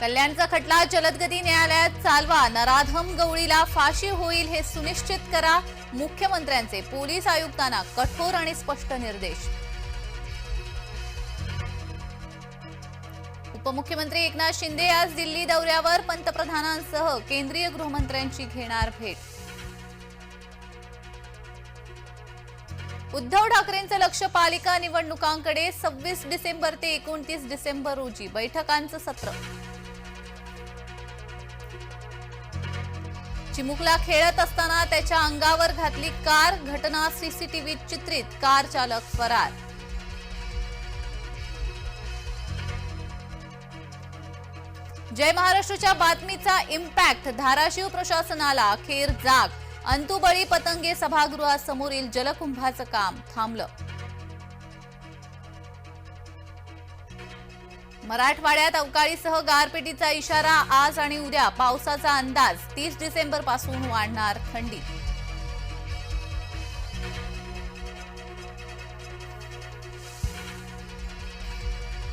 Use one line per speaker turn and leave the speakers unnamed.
कल्याणचा खटला जलदगती न्यायालयात चालवा. नराधम गवळीला फाशी होईल हे सुनिश्चित करा. मुख्यमंत्र्यांचे पोलीस आयुक्तांना कठोर आणि स्पष्ट निर्देश. उपमुख्यमंत्री एकनाथ शिंदे आज दिल्ली दौऱ्यावर. पंतप्रधानांसह केंद्रीय गृहमंत्र्यांची घेणार भेट. उद्धव ठाकरेंचं लक्ष पालिका निवडणुकांकडे. सव्वीस डिसेंबर ते एकोणतीस डिसेंबर रोजी. बैठकांचं सत्र. चिमुकला खेळत असताना त्याच्या अंगावर घातली कार घटना सीसीटीव्हीत चित्रित कार चालक फरार. जय महाराष्ट्रच्या बातमीचा इम्पॅक्ट धाराशिव प्रशासनाला खेर जाग. अंतुबळी पतंगे सभागृहासमोरील जलकुंभाचं काम थांबलं. मराठवाड्यात अवकाळीसह गारपिटीचा इशारा आज आणि उद्या पावसाचा अंदाज तीस डिसेंबरपासून वाढणार थंडी.